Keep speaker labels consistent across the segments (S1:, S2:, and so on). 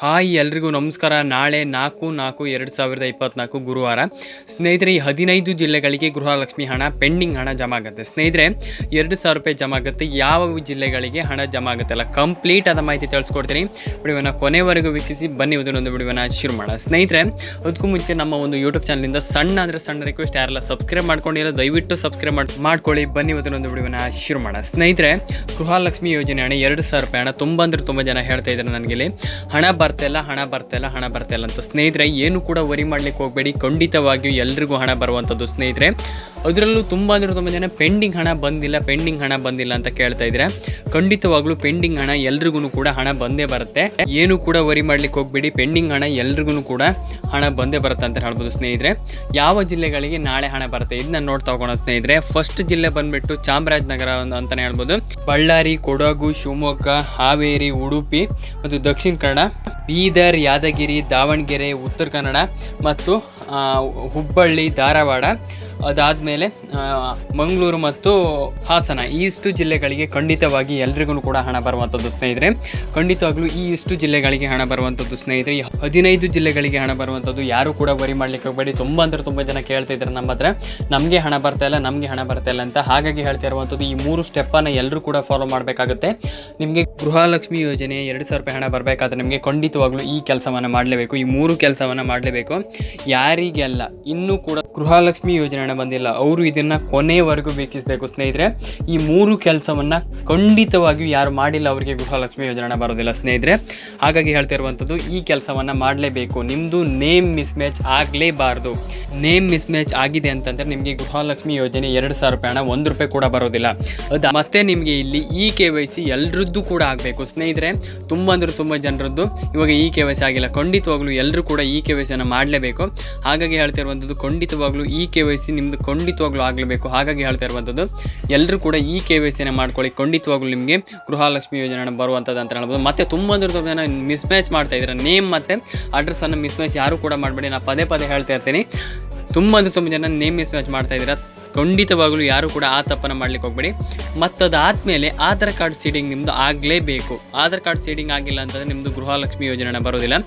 S1: Hi ಎಲ್ರಿಗೂ ನಮಸ್ಕಾರ. ನಾಳೆ ನಾಲ್ಕು ನಾಲ್ಕು ಎರಡು ಸಾವಿರದ ಇಪ್ಪತ್ನಾಲ್ಕು ಗುರುವಾರ ಸ್ನೇಹಿತರೆ, ಈ ಹದಿನೈದು ಜಿಲ್ಲೆಗಳಿಗೆ ಗೃಹಲಕ್ಷ್ಮಿ ಹಣ ಪೆಂಡಿಂಗ್ ಹಣ ಜಮಾ ಆಗುತ್ತೆ ಸ್ನೇಹಿತರೆ, ಎರಡು ಸಾವಿರ ರೂಪಾಯಿ ಜಮಾ ಆಗುತ್ತೆ ಯಾವ ಜಿಲ್ಲೆಗಳಿಗೆ ಹಣ ಜಮಾ ಆಗುತ್ತೆ ಅಲ್ಲ ಕಂಪ್ಲೀಟ್ ಆದ ಮಾಹಿತಿ ತಿಳಿಸ್ಕೊಡ್ತೀನಿ. ವಿಡಿಯೋನ ಕೊನೆವರೆಗೂ ವೀಕ್ಷಿಸಿ, ಬನ್ನಿ ಒಂದು ವಿಡಿಯೋನ ಶುರು ಮಾಡೋಣ. ಸ್ನೇಹಿತರೆ, ಅದಕ್ಕೂ ಮುಂಚೆ ನಮ್ಮ ಒಂದು ಯೂಟ್ಯೂಬ್ ಚಾನಲಿಂದ ಸಣ್ಣ ಅಂದರೆ ಸಣ್ಣ ರಿಕ್ವೆಸ್ಟ್ ಯಾರೆಲ್ಲ ಸಬ್ಸ್ಕ್ರೈಬ್ ಮಾಡ್ಕೊಂಡಿಲ್ಲ, ದಯವಿಟ್ಟು ಸಬ್ಸ್ಕ್ರೈಬ್ ಮಾಡಿ, ಮಾಡ್ಕೊಳ್ಳಿ. ಬನ್ನಿ ಒಂದು ವಿಡಿಯೋನ ಶುರು ಮಾಡೋಣ. ಸ್ನೇಹಿತರೆ, ಗೃಹಲಕ್ಷ್ಮಿ ಯೋಜನೆ ಹಣ ಎರಡು ಸಾವಿರ ರೂಪಾಯಿ ಹಣ ತುಂಬ ಅಂದ್ರೆ ತುಂಬ ಜನ ಹೇಳ್ತಾ ಇದ್ದಾರೆ ನನಗೆ ಹಣ ಬರ್ತಿಲ್ಲ, ಹಣ ಬರ್ತಲ್ಲ, ಹಣ ಬರ್ತಾಯಿಲ್ಲ ಅಂತ. ಸ್ನೇಹಿತರೆ, ಏನು ಕೂಡ ವರಿ ಮಾಡ್ಲಿಕ್ಕೆ ಹೋಗಬೇಡಿ. ಖಂಡಿತವಾಗಿಯೂ ಎಲ್ರಿಗೂ ಹಣ ಬರುವಂಥದ್ದು ಸ್ನೇಹಿತರೆ. ಅದರಲ್ಲೂ ತುಂಬ ಅಂದ್ರೆ ತುಂಬ ಜನ ಪೆಂಡಿಂಗ್ ಹಣ ಬಂದಿಲ್ಲ ಪೆಂಡಿಂಗ್ ಹಣ ಬಂದಿಲ್ಲ ಅಂತ ಕೇಳ್ತಾ ಇದ್ರೆ, ಖಂಡಿತವಾಗ್ಲೂ ಪೆಂಡಿಂಗ್ ಹಣ ಎಲ್ರಿಗೂ ಕೂಡ ಹಣ ಬಂದೇ ಬರುತ್ತೆ. ಏನು ಕೂಡ ವರಿ ಮಾಡ್ಲಿಕ್ಕೆ ಹೋಗ್ಬೇಡಿ. ಪೆಂಡಿಂಗ್ ಹಣ ಎಲ್ರಿಗೂ ಕೂಡ ಹಣ ಬಂದೇ ಬರುತ್ತೆ ಅಂತ ಹೇಳ್ಬೋದು ಸ್ನೇಹಿತರೆ. ಯಾವ ಜಿಲ್ಲೆಗಳಿಗೆ ನಾಳೆ ಹಣ ಬರುತ್ತೆ ಇದನ್ನ ನೋಡ್ತಾ ಹೋಗೋಣ ಸ್ನೇಹಿತರೆ. ಫಸ್ಟ್ ಜಿಲ್ಲೆ ಬಂದ್ಬಿಟ್ಟು ಚಾಮರಾಜನಗರ ಅಂತ- ಅಂತಾನೆ ಹೇಳ್ಬೋದು. ಬಳ್ಳಾರಿ, ಕೊಡಗು, ಶಿವಮೊಗ್ಗ, ಹಾವೇರಿ, ಉಡುಪಿ ಮತ್ತು ದಕ್ಷಿಣ ಕನ್ನಡ. ಬೀದರ್ ಯಾದಗಿರಿ ದಾವಣಗೆರೆ ಉತ್ತರ ಕನ್ನಡ ಮತ್ತು ಹುಬ್ಬಳ್ಳಿ ಧಾರವಾಡ. ಅದಾದಮೇಲೆ ಮಂಗಳೂರು ಮತ್ತು ಹಾಸನ ಈ ಇಷ್ಟು ಜಿಲ್ಲೆಗಳಿಗೆ ಖಂಡಿತವಾಗಿ ಎಲ್ರಿಗೂ ಕೂಡ ಹಣ ಬರುವಂಥದ್ದು ಸ್ನೇಹಿತರೆ. ಖಂಡಿತವಾಗ್ಲೂ ಈ ಇಷ್ಟು ಜಿಲ್ಲೆಗಳಿಗೆ ಹಣ ಬರುವಂಥದ್ದು ಸ್ನೇಹಿತರೆ. ಈ ಹದಿನೈದು ಜಿಲ್ಲೆಗಳಿಗೆ ಹಣ ಬರುವಂಥದ್ದು ಯಾರು ಕೂಡ ವರಿ ಮಾಡ್ಲಿಕ್ಕೆ ಹೋಗಬೇಡಿ. ತುಂಬ ಅಂದರೆ ತುಂಬ ಜನ ಕೇಳ್ತಾ ಇದ್ದಾರೆ ನಮ್ಮ ಹತ್ರ. ನಮಗೆ ಹಣ ಬರ್ತಾ ಇಲ್ಲ, ನಮಗೆ ಹಣ ಬರ್ತಾ ಇಲ್ಲ ಅಂತ ಹಾಗಾಗಿ ಹೇಳ್ತಾ ಇರುವಂಥದ್ದು ಈ ಮೂರು ಸ್ಟೆಪ್ಪನ್ನು ಎಲ್ಲರೂ ಕೂಡ ಫಾಲೋ ಮಾಡಬೇಕಾಗುತ್ತೆ. ನಿಮಗೆ ಗೃಹಲಕ್ಷ್ಮಿ ಯೋಜನೆ ಎರಡು ಸಾವಿರ ರೂಪಾಯಿ ಹಣ ಬರಬೇಕಾದ್ರೆ ನಿಮಗೆ ಖಂಡಿತವಾಗ್ಲೂ ಈ ಕೆಲಸವನ್ನು ಮಾಡಲೇಬೇಕು. ಈ ಮೂರು ಕೆಲಸವನ್ನು ಮಾಡಲೇಬೇಕು. ಯಾರಿಗೆಲ್ಲ ಇನ್ನೂ ಕೂಡ ಗೃಹಲಕ್ಷ್ಮಿ ಯೋಜನೆ ಬಂದಿಲ್ಲ. ಅವರು ಇದನ್ನು ಕೊನೆವರೆಗೂ ವೀಕ್ಷಿಸಬೇಕು ಸ್ನೇಹಿತರೆ. ಈ ಮೂರು ಕೆಲಸವನ್ನ ಖಂಡಿತವಾಗಿಯೂ ಯಾರು ಮಾಡಿಲ್ಲ ಅವರಿಗೆ ಗೃಹಲಕ್ಷ್ಮಿ ಯೋಜನೆ ಬರೋದಿಲ್ಲ ಸ್ನೇಹಿತರೆ. ಹಾಗಾಗಿ ಹೇಳ್ತಾ ಇರುವಂಥದ್ದು ಈ ಕೆಲಸವನ್ನು ಮಾಡಲೇಬೇಕು. ನಿಮ್ಮದು ನೇಮ್ ಮಿಸ್ ಮ್ಯಾಚ್ ಆಗಲೇಬಾರ್ದು. ನೇಮ್ ಮಿಸ್ ಮ್ಯಾಚ್ ಆಗಿದೆ ಅಂತಂದರೆ ನಿಮಗೆ ಗೃಹಲಕ್ಷ್ಮಿ ಯೋಜನೆ ಎರಡು ಸಾವಿರ ರೂಪಾಯಿ ಹಣ, ಒಂದು ರೂಪಾಯಿ ಕೂಡ ಬರೋದಿಲ್ಲ. ಅದು ಮತ್ತೆ ನಿಮಗೆ ಇಲ್ಲಿ ಇ ಕೆ ವೈ ಸಿ ಎಲ್ಲರದ್ದು ಕೂಡ ಆಗಬೇಕು ಸ್ನೇಹಿತರೆ. ತುಂಬ ಅಂದರೆ ತುಂಬ ಜನರದ್ದು. ಇವಾಗ ಇ ಕೆ ವೈ ಸಿ ಆಗಿಲ್ಲ. ಖಂಡಿತವಾಗ್ಲೂ ಎಲ್ಲರೂ ಕೂಡ ಇ ಕೆ ವೈ ಸಿಯನ್ನು ಮಾಡಲೇಬೇಕು. ಹಾಗಾಗಿ ಹೇಳ್ತಿರುವಂಥದ್ದು ಖಂಡಿತವಾಗ್ಲೂ ಇ ಕೆ ವೈ ಸಿ ನಿಮ್ಮದು ಖಂಡಿತವಾಗ್ಲೂ ಆಗಲೇಬೇಕು. ಹಾಗಾಗಿ ಹೇಳ್ತಾ ಇರುವಂಥದ್ದು ಎಲ್ಲರೂ ಕೂಡ ಈ ಕೆ ವೈ ಸಿನ ಮಾಡ್ಕೊಳ್ಳಿ. ಖಂಡಿತವಾಗ್ಲೂ ನಿಮಗೆ ಗೃಹಲಕ್ಷ್ಮಿ ಯೋಜನೆ ಬರುವಂಥದ್ದು ಅಂತ ಹೇಳ್ಬೋದು. ಮತ್ತೆ ತುಂಬ ಜನ ಮಿಸ್ ಮ್ಯಾಚ್ ಮಾಡ್ತಾ ಇದ್ದಾರೆ. ನೇಮ್ ಮತ್ತು ಅಡ್ರೆಸ್ಸನ್ನು ಮಿಸ್ ಮ್ಯಾಚ್ ಯಾರು ಕೂಡ ಮಾಡಬೇಡಿ. ನಾನು ಪದೇ ಪದೇ ಹೇಳ್ತಾ ಇರ್ತೀನಿ. ತುಂಬ ಅಂದ್ರೆ ತುಂಬ ಜನ ನೇಮ್ ಮಿಸ್ ಮ್ಯಾಚ್ ಮಾಡ್ತಾ ಇದ್ದೀರಾ. ಖಂಡಿತವಾಗಲೂ ಯಾರು ಕೂಡ ಆ ತಪ್ಪನ್ನು ಮಾಡ್ಲಿಕ್ಕೆ ಹೋಗಬೇಡಿ. ಮತ್ತದಾದ ಮೇಲೆ ಆಧಾರ್ ಕಾರ್ಡ್ ಸೀಡಿಂಗ್ ನಿಮ್ಮದು ಆಗಲೇಬೇಕು. ಆಧಾರ್ ಕಾರ್ಡ್ ಸೀಡಿಂಗ್ ಆಗಿಲ್ಲ ಅಂತಂದರೆ ನಿಮ್ಮದು ಗೃಹಲಕ್ಷ್ಮಿ ಯೋಜನೆ ಬರೋದಿಲ್ಲ.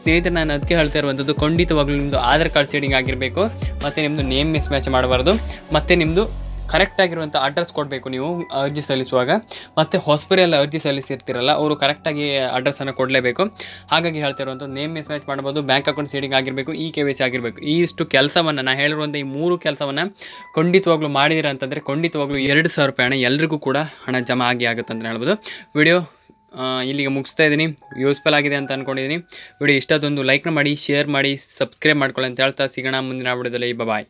S1: ಸ್ನೇಹಿತರೆ, ನಾನು ಅದಕ್ಕೆ ಹೇಳ್ತಾ ಇರುವಂಥದ್ದು ಖಂಡಿತವಾಗ್ಲೂ ನಿಮ್ಮದು ಆಧಾರ್ ಕಾರ್ಡ್ ಸೀಡಿಂಗ್ ಆಗಿರಬೇಕು. ಮತ್ತು ನಿಮ್ಮದು ನೇಮ್ ಮಿಸ್ ಮ್ಯಾಚ್ ಮಾಡಬಾರ್ದು. ಮತ್ತು ನಿಮ್ಮದು ಕರೆಕ್ಟಾಗಿರುವಂಥ ಅಡ್ರೆಸ್ ಕೊಡಬೇಕು ನೀವು, ಅರ್ಜಿ ಸಲ್ಲಿಸುವಾಗ. ಮತ್ತು ಹಾಸ್ಪಿಟಲ್ ಅರ್ಜಿ ಸಲ್ಲಿಸಿರ್ತೀರಲ್ಲ, ಅವರು ಕರೆಕ್ಟಾಗಿ ಅಡ್ರೆಸ್ಸನ್ನು ಕೊಡಲೇಬೇಕು. ಹಾಗಾಗಿ ಹೇಳ್ತಿರುವಂಥ ನೇಮ್ ಮಿಸ್ ಮ್ಯಾಚ್ ಮಾಡ್ಬೋದು ಬ್ಯಾಂಕ್ ಅಕೌಂಟ್ ಸೀಡಿಂಗ್ ಆಗಿರಬೇಕು ಇ ಕೆ ವಿ ಸಿ ಆಗಿರಬೇಕು. ಈ ಇಷ್ಟು ಕೆಲಸವನ್ನು ನಾನು ಹೇಳಿರುವಂಥ ಈ ಮೂರು ಕೆಲಸವನ್ನು ಖಂಡಿತವಾಗ್ಲೂ ಮಾಡಿದಿರ ಅಂತಂದರೆ, ಖಂಡಿತವಾಗ್ಲೂ ಎರಡು ಸಾವಿರ ರೂಪಾಯಿ ಹಣ ಎಲ್ರಿಗೂ ಕೂಡ ಹಣ ಜಮಾ ಆಗಿ ಆಗುತ್ತೆ ಅಂತ ಹೇಳ್ಬೋದು. ವಿಡಿಯೋ ಇಲ್ಲಿಗೆ ಮುಗಿಸ್ತಾ ಇದ್ದೀನಿ. ಯೂಸ್ಫುಲ್ ಆಗಿದೆ ಅಂತ ಅಂದ್ಕೊಂಡಿದ್ದೀನಿ ವಿಡಿಯೋ ಇಷ್ಟೊಂದು ಲೈಕ್ನ ಮಾಡಿ ಶೇರ್ ಮಾಡಿ ಸಬ್ಸ್ಕ್ರೈಬ್ ಮಾಡ್ಕೊಳ್ಳಿ ಅಂತ ಹೇಳ್ತಾ ಸಿಗೋಣ ಮುಂದಿನ ವಿಡಿಯೋದಲ್ಲಿ ಬಾಯ್